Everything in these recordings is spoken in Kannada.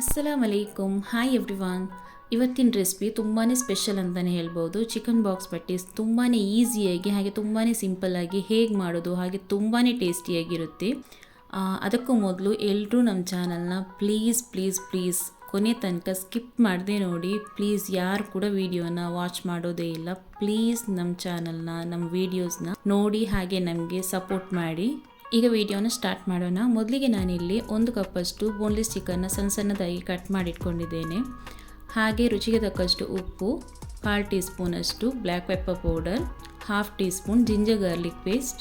ಅಸ್ಸಲಾಮ್ ಅಲೈಕುಮ್ ಹಾಯ್ ಎವ್ರಿವಾನ್ ಇವತ್ತಿನ ರೆಸಿಪಿ ತುಂಬಾ ಸ್ಪೆಷಲ್ ಅಂತಲೇ ಹೇಳ್ಬೋದು. ಚಿಕನ್ ಬಾಕ್ಸ್ ಪಟ್ಟೀಸ್ ತುಂಬಾ ಈಸಿಯಾಗಿ ಹಾಗೆ ತುಂಬಾ ಸಿಂಪಲ್ಲಾಗಿ ಹೇಗೆ ಮಾಡೋದು, ಹಾಗೆ ತುಂಬಾ ಟೇಸ್ಟಿಯಾಗಿರುತ್ತೆ ಅದಕ್ಕೂ ಮೊದಲು ಎಲ್ಲರೂ ನಮ್ಮ ಚಾನಲ್ನ ಪ್ಲೀಸ್ ಪ್ಲೀಸ್ ಪ್ಲೀಸ್ ಕೊನೆ ತನಕ ಸ್ಕಿಪ್ ಮಾಡದೆ ನೋಡಿ. ಪ್ಲೀಸ್ ಯಾರು ಕೂಡ ವಿಡಿಯೋನ ವಾಚ್ ಮಾಡೋದೇ ಇಲ್ಲ. ಪ್ಲೀಸ್ ನಮ್ಮ ಚಾನಲ್ನ ನಮ್ಮ ವೀಡಿಯೋಸ್ನ ನೋಡಿ, ಹಾಗೆ ನಮಗೆ ಸಪೋರ್ಟ್ ಮಾಡಿ. ಈಗ ವಿಡಿಯೋನ ಸ್ಟಾರ್ಟ್ ಮಾಡೋಣ. ಮೊದಲಿಗೆ ನಾನಿಲ್ಲಿ ಒಂದು ಕಪ್ಪಷ್ಟು ಬೋನ್ಲೆಸ್ ಚಿಕನ್ನ ಸಣ್ಣ ಸಣ್ಣದಾಗಿ ಕಟ್ ಮಾಡಿಟ್ಕೊಂಡಿದ್ದೇನೆ. ಹಾಗೆ ರುಚಿಗೆ ತಕ್ಕಷ್ಟು ಉಪ್ಪು ಕಾಲು ಟೀ ಸ್ಪೂನಷ್ಟು black pepper powder half teaspoon ginger garlic paste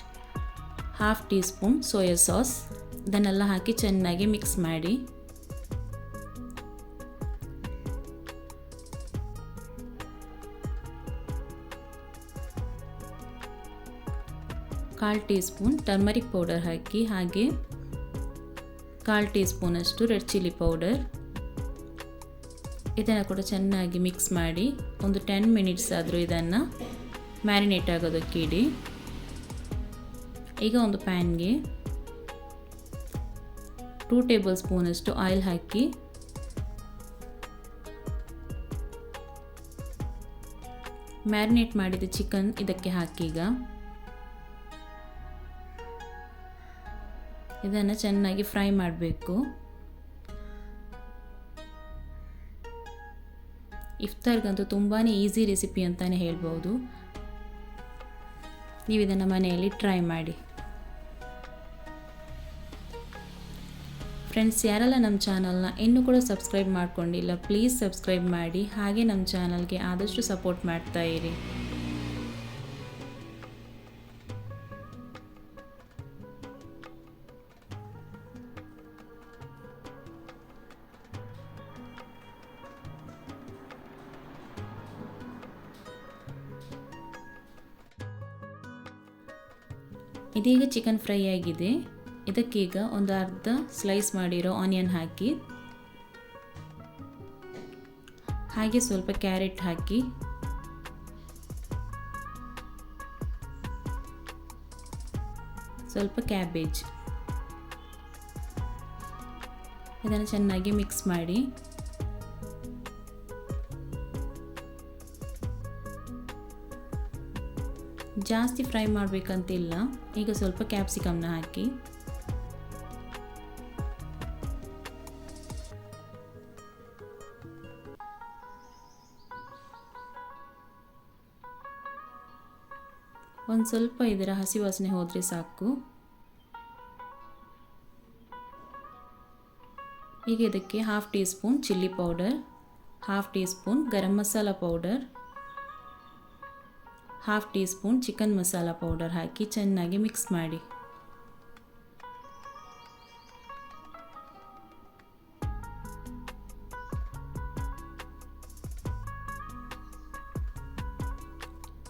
half teaspoon soya sauce ಇದನ್ನೆಲ್ಲ ಹಾಕಿ ಚೆನ್ನಾಗಿ ಮಿಕ್ಸ್ ಮಾಡಿ. ಕಾಲು ಟೀ ಸ್ಪೂನ್ ಟರ್ಮರಿಕ್ ಪೌಡರ್ ಹಾಕಿ ಹಾಗೆ ಕಾಲು ಟೀ ಸ್ಪೂನಷ್ಟು ರೆಡ್ ಚಿಲ್ಲಿ ಪೌಡರ್. ಇದನ್ನು ಕೂಡ ಚೆನ್ನಾಗಿ ಮಿಕ್ಸ್ ಮಾಡಿ ಒಂದು ಟೆನ್ ಮಿನಿಟ್ಸ್ ಆದರೂ ಇದನ್ನು ಮ್ಯಾರಿನೇಟ್ ಆಗೋದಕ್ಕೆ ಇಡಿ. ಈಗ ಒಂದು ಪ್ಯಾನ್ಗೆ ಟೂ ಟೇಬಲ್ ಸ್ಪೂನಷ್ಟು ಆಯಿಲ್ ಹಾಕಿ ಮ್ಯಾರಿನೇಟ್ ಮಾಡಿದ ಚಿಕನ್ ಇದಕ್ಕೆ ಹಾಕಿ ಈಗ. ಇದನ್ನು ಚೆನ್ನಾಗಿ ಫ್ರೈ ಮಾಡಬೇಕು. ಇಫ್ತಾರ್ಗಂತೂ ತುಂಬಾ ಈಸಿ ರೆಸಿಪಿ ಅಂತಲೇ ಹೇಳ್ಬೋದು. ನೀವು ಇದನ್ನು ಮನೆಯಲ್ಲಿ ಟ್ರೈ ಮಾಡಿ. ಫ್ರೆಂಡ್ಸ್, ಯಾರೆಲ್ಲ ನಮ್ಮ ಚಾನಲ್ನ ಇನ್ನೂ ಕೂಡ ಸಬ್ಸ್ಕ್ರೈಬ್ ಮಾಡ್ಕೊಂಡಿಲ್ಲ, ಪ್ಲೀಸ್ ಸಬ್ಸ್ಕ್ರೈಬ್ ಮಾಡಿ. ಹಾಗೆ ನಮ್ಮ ಚಾನಲ್ಗೆ ಆದಷ್ಟು ಸಪೋರ್ಟ್ ಮಾಡ್ತಾ ಇದೀಗ ಚಿಕನ್ ಫ್ರೈ ಆಗಿದೆ. ಇದಕ್ಕೀಗ ಒಂದು ಅರ್ಧ ಸ್ಲೈಸ್ ಮಾಡಿರೋ ಆನಿಯನ್ ಹಾಕಿ. ಹಾಗೆ ಸ್ವಲ್ಪ ಕ್ಯಾರೆಟ್ ಹಾಕಿ. ಸ್ವಲ್ಪ ಕ್ಯಾಬೇಜ್ ಇದನ್ನು ಚೆನ್ನಾಗಿ ಮಿಕ್ಸ್ ಮಾಡಿ. ಜಾಸ್ತಿ ಫ್ರೈ ಮಾಡಬೇಕಂತಿಲ್ಲ. ಈಗ ಸ್ವಲ್ಪ ಕ್ಯಾಪ್ಸಿಕಮ್ನ ಹಾಕಿ. ಒಂದು ಸ್ವಲ್ಪ ಇದರ ಹಸಿ ವಾಸನೆ ಹೋದರೆ ಸಾಕು. ಈಗ ಇದಕ್ಕೆ half teaspoon chilli powder half teaspoon garam masala powder half teaspoon chicken masala powder ಹಾಕಿ ಚೆನ್ನಾಗಿ ಮಿಕ್ಸ್ ಮಾಡಿ.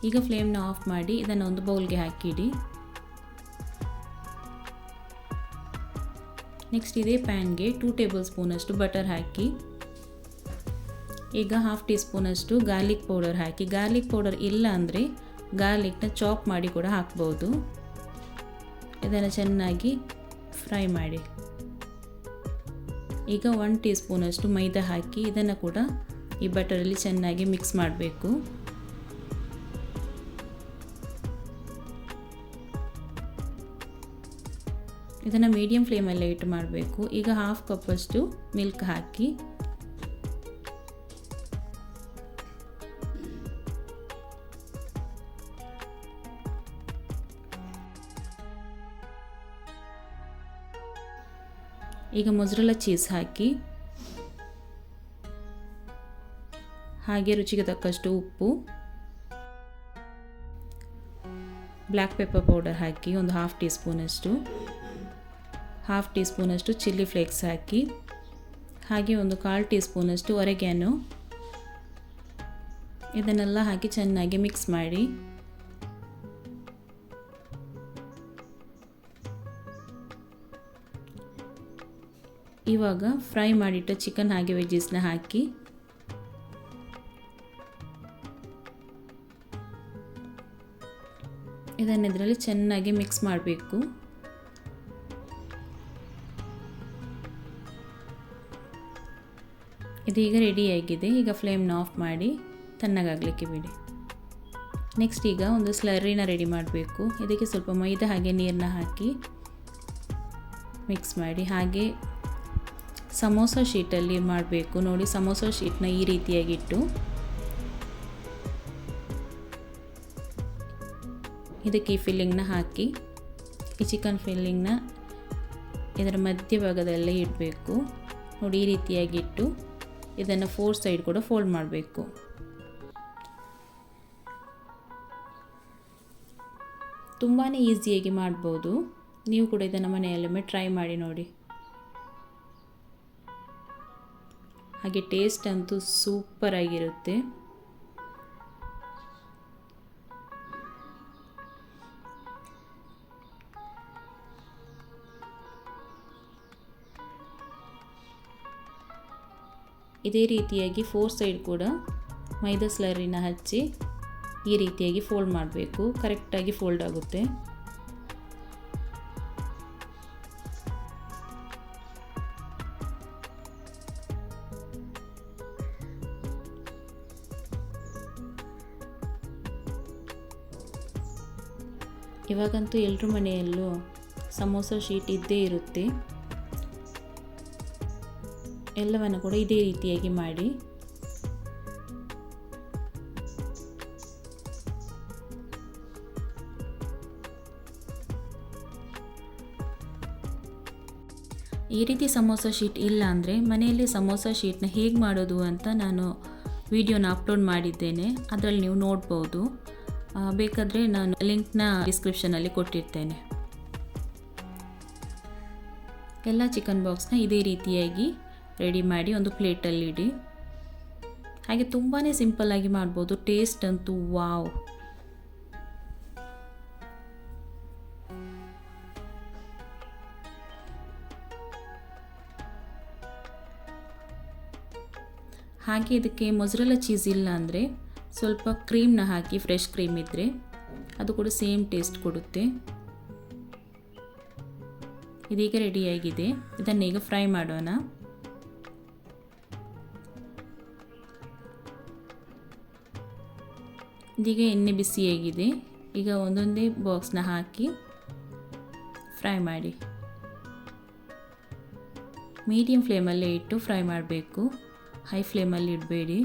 ಈಗ ಫ್ಲೇಮ್ನ ಆಫ್ ಮಾಡಿ ಇದನ್ನು ಒಂದು ಬೌಲ್ಗೆ ಹಾಕಿಡಿ. ನೆಕ್ಸ್ಟ್ ಇದೇ ಪ್ಯಾನ್ಗೆ ಟೂ ಟೇಬಲ್ ಸ್ಪೂನಷ್ಟು ಬಟರ್ ಹಾಕಿ. ಈಗ ಹಾಫ್ ಟೀ ಸ್ಪೂನಷ್ಟು ಗಾರ್ಲಿಕ್ ಪೌಡರ್ ಹಾಕಿ ಗಾರ್ಲಿಕ್ ಪೌಡರ್ ಇಲ್ಲ ಅಂದರೆ ಗಾರ್ಲಿಕ್ನ ಚಾಪ್ ಮಾಡಿ ಕೂಡ ಹಾಕ್ಬೋದು. ಇದನ್ನು ಚೆನ್ನಾಗಿ ಫ್ರೈ ಮಾಡಿ. ಈಗ ಒನ್ ಟೀ ಸ್ಪೂನಷ್ಟು ಮೈದಾ ಹಾಕಿ, ಇದನ್ನು ಕೂಡ ಈ ಬಟರಲ್ಲಿ ಚೆನ್ನಾಗಿ ಮಿಕ್ಸ್ ಮಾಡಬೇಕು. ಇದನ್ನು ಮೀಡಿಯಮ್ ಫ್ಲೇಮಲ್ಲೇ ಇಟ್ಟು ಮಾಡಬೇಕು. ಈಗ ಹಾಫ್ ಕಪ್ಪಷ್ಟು ಮಿಲ್ಕ್ ಹಾಕಿ. ಈಗ ಮೊಸರೆಲ್ಲ ಚೀಸ್ ಹಾಕಿ, ಹಾಗೆ ರುಚಿಗೆ ತಕ್ಕಷ್ಟು ಉಪ್ಪು ಬ್ಲ್ಯಾಕ್ ಪೆಪ್ಪರ್ ಪೌಡರ್ ಹಾಕಿ ಒಂದು ಹಾಫ್ ಟೀ ಸ್ಪೂನಷ್ಟು ಹಾಫ್ ಟೀ ಸ್ಪೂನಷ್ಟು ಚಿಲ್ಲಿ ಫ್ಲೇಕ್ಸ್ ಹಾಕಿ, ಹಾಗೆ ಒಂದು ಕಾಲು ಟೀ ಸ್ಪೂನಷ್ಟು ಒರೆಗ್ಯಾನು ಇದನ್ನೆಲ್ಲ ಹಾಕಿ ಚೆನ್ನಾಗಿ ಮಿಕ್ಸ್ ಮಾಡಿ. ಇವಾಗ ಫ್ರೈ ಮಾಡಿಟ್ಟ ಚಿಕನ್ ಹಾಗೆ ವೆಜ್ಜಸ್ನ ಹಾಕಿ. ಇದನ್ನು ಇದರಲ್ಲಿ ಚೆನ್ನಾಗಿ ಮಿಕ್ಸ್ ಮಾಡಬೇಕು. ಇದೀಗ ರೆಡಿಯಾಗಿದೆ ಈಗ ಫ್ಲೇಮ್ನ ಆಫ್ ಮಾಡಿ ತಣ್ಣಗಾಗಲಿಕ್ಕೆ ಬಿಡಿ. ನೆಕ್ಸ್ಟ್ ಈಗ ಒಂದು ಸ್ಲರಿನ ರೆಡಿ ಮಾಡಬೇಕು. ಇದಕ್ಕೆ ಸ್ವಲ್ಪ ಮೈದಾ ಹಾಗೆ ನೀರನ್ನ ಹಾಕಿ ಮಿಕ್ಸ್ ಮಾಡಿ. ಹಾಗೆ ಸಮೋಸ ಶೀಟಲ್ಲಿ ಮಾಡಬೇಕು. ನೋಡಿ, ಸಮೋಸ ಶೀಟ್ನ ಈ ರೀತಿಯಾಗಿಟ್ಟು ಇದಕ್ಕೆ ಈ ಫಿಲ್ಲಿಂಗ್ನ ಹಾಕಿ. ಈ ಚಿಕನ್ ಫಿಲ್ಲಿಂಗ್ನ ಇದರ ಮಧ್ಯಭಾಗದಲ್ಲೇ ಇಡಬೇಕು. ನೋಡಿ, ಈ ರೀತಿಯಾಗಿಟ್ಟು ಇದನ್ನು ಫೋರ್ ಸೈಡ್ ಕೂಡ ಫೋಲ್ಡ್ ಮಾಡಬೇಕು. ತುಂಬಾ ಈಸಿಯಾಗಿ ಮಾಡ್ಬೋದು. ನೀವು ಕೂಡ ಇದನ್ನು ಮನೆಯಲ್ಲೊಮ್ಮೆ ಟ್ರೈ ಮಾಡಿ ನೋಡಿ. ಹಾಗೆ ಟೇಸ್ಟ್ ಅಂತೂ ಸೂಪರ್ ಆಗಿರುತ್ತೆ. ಇದೇ ರೀತಿಯಾಗಿ ಫೋರ್ ಸೈಡ್ ಕೂಡ ಮೈದಾ ಸ್ಲರಿನ ಹಚ್ಚಿ ಈ ರೀತಿಯಾಗಿ ಫೋಲ್ಡ್ ಮಾಡಬೇಕು. ಕರೆಕ್ಟಾಗಿ ಫೋಲ್ಡ್ ಆಗುತ್ತೆ. ಇವಾಗಂತೂ ಎಲ್ಲರ ಮನೆಯಲ್ಲೂ ಸಮೋಸ ಶೀಟ್ ಇದ್ದೇ ಇರುತ್ತೆ. ಎಲ್ಲವನ್ನು ಕೂಡ ಇದೇ ರೀತಿಯಾಗಿ ಮಾಡಿ. ಈ ರೀತಿ ಸಮೋಸ ಶೀಟ್ ಇಲ್ಲ ಅಂದರೆ ಮನೆಯಲ್ಲಿ ಸಮೋಸ ಶೀಟ್ನ ಹೇಗೆ ಮಾಡೋದು ಅಂತ ನಾನು ವಿಡಿಯೋನ ಅಪ್ಲೋಡ್ ಮಾಡಿದ್ದೇನೆ. ಅದರಲ್ಲಿ ನೀವು ನೋಡ್ಬೋದು. ಬೇಕಾದರೆ ನಾನು ಲಿಂಕ್ನ ಡಿಸ್ಕ್ರಿಪ್ಷನಲ್ಲಿ ಕೊಟ್ಟಿರ್ತೇನೆ. ಎಲ್ಲ ಚಿಕನ್ ಬಾಕ್ಸ್ನ ಇದೇ ರೀತಿಯಾಗಿ ರೆಡಿ ಮಾಡಿ ಒಂದು ಪ್ಲೇಟಲ್ಲಿ ಇಡಿ. ಹಾಗೆ ತುಂಬಾ ಸಿಂಪಲ್ಲಾಗಿ ಮಾಡ್ಬೋದು. ಟೇಸ್ಟ್ ಅಂತೂ ವಾವ್. ಹಾಗೆ ಇದಕ್ಕೆ ಮೊಸರೆಲ್ಲ ಚೀಸ್ ಇಲ್ಲ ಅಂದರೆ ಸ್ವಲ್ಪ ಕ್ರೀಮ್ನ ಹಾಕಿ ಫ್ರೆಶ್ ಕ್ರೀಮ್ ಇದ್ದರೆ ಅದು ಕೂಡ ಸೇಮ್ ಟೇಸ್ಟ್ ಕೊಡುತ್ತೆ. ಇದೀಗ ರೆಡಿಯಾಗಿದೆ ಇದನ್ನು ಈಗ ಫ್ರೈ ಮಾಡೋಣ. ಇದೀಗ ಎಣ್ಣೆ ಬಿಸಿಯಾಗಿದೆ ಈಗ ಒಂದೊಂದೇ ಬಾಕ್ಸ್ನ ಹಾಕಿ ಫ್ರೈ ಮಾಡಿ. ಮೀಡಿಯಮ್ ಫ್ಲೇಮಲ್ಲೇ ಇಟ್ಟು ಫ್ರೈ ಮಾಡಬೇಕು. ಹೈ ಫ್ಲೇಮಲ್ಲಿ ಇಡಬೇಡಿ.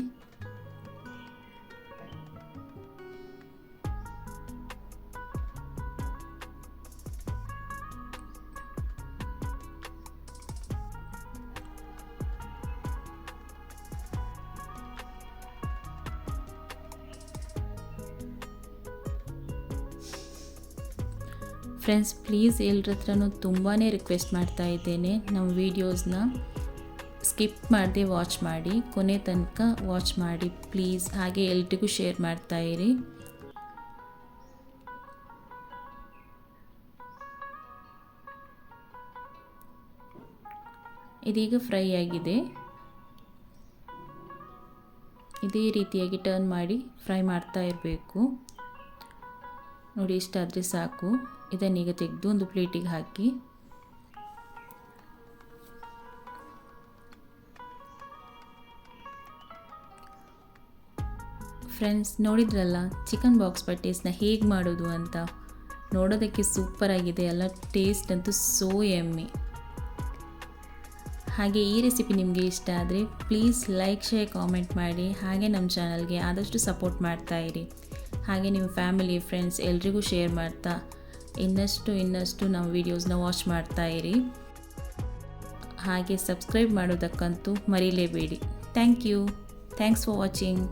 ಫ್ರೆಂಡ್ಸ್, ಪ್ಲೀಸ್ ಎಲ್ಲರ ಹತ್ರನೂ ತುಂಬಾ ರಿಕ್ವೆಸ್ಟ್ ಮಾಡ್ತಾ ಇದ್ದೇನೆ. ನಮ್ಮ ವೀಡಿಯೋಸ್ನ ಸ್ಕಿಪ್ ಮಾಡದೆ ವಾಚ್ ಮಾಡಿ, ಕೊನೆ ತನಕ ವಾಚ್ ಮಾಡಿ, ಪ್ಲೀಸ್ ಹಾಗೆ ಎಲ್ರಿಗೂ ಶೇರ್ ಮಾಡ್ತಾ ಇರಿ. ಇದೀಗ ಫ್ರೈ ಆಗಿದೆ. ಇದೇ ರೀತಿಯಾಗಿ ಟರ್ನ್ ಮಾಡಿ ಫ್ರೈ ಮಾಡ್ತಾ ಇರಬೇಕು. ನೋಡಿ, ಇಷ್ಟಾದರೆ ಸಾಕು. ಇದನ್ನೀಗ ತೆಗೆದು ಒಂದು ಪ್ಲೇಟಿಗೆ ಹಾಕಿ. ಫ್ರೆಂಡ್ಸ್, ನೋಡಿದ್ರಲ್ಲ, ಚಿಕನ್ ಬಾಕ್ಸ್ ಪಟ್ಟೇಸ್ನ ಹೇಗೆ ಮಾಡೋದು ಅಂತ? ನೋಡೋದಕ್ಕೆ ಸೂಪರ್ ಆಗಿದೆ ಅಲ್ಲ ಟೇಸ್ಟ್ ಅಂತೂ ಸೋ ಎಮ್ಮೆ. ಹಾಗೆ ಈ ರೆಸಿಪಿ ನಿಮಗೆ ಇಷ್ಟ ಆದರೆ ಪ್ಲೀಸ್ ಲೈಕ್, ಶೇರ್, ಕಾಮೆಂಟ್ ಮಾಡಿ. ಹಾಗೆ ನಮ್ಮ ಚಾನಲ್ಗೆ ಆದಷ್ಟು ಸಪೋರ್ಟ್ ಇರಿ. ಹಾಗೆ ನಿಮ್ಮ ಫ್ಯಾಮಿಲಿ, ಫ್ರೆಂಡ್ಸ್ ಎಲ್ರಿಗೂ ಶೇರ್ ಮಾಡ್ತಾ ಇನ್ನಷ್ಟು ಇನ್ನಷ್ಟು ನಮ್ಮ ವೀಡಿಯೋಸ್ನ ವಾಚ್ ಮಾಡ್ತಾ ಇರಿ. ಹಾಗೆ ಸಬ್ಸ್ಕ್ರೈಬ್ ಮಾಡೋದಕ್ಕಂತೂ ಮರೀಲೇಬೇಡಿ. Thank you thanks for watching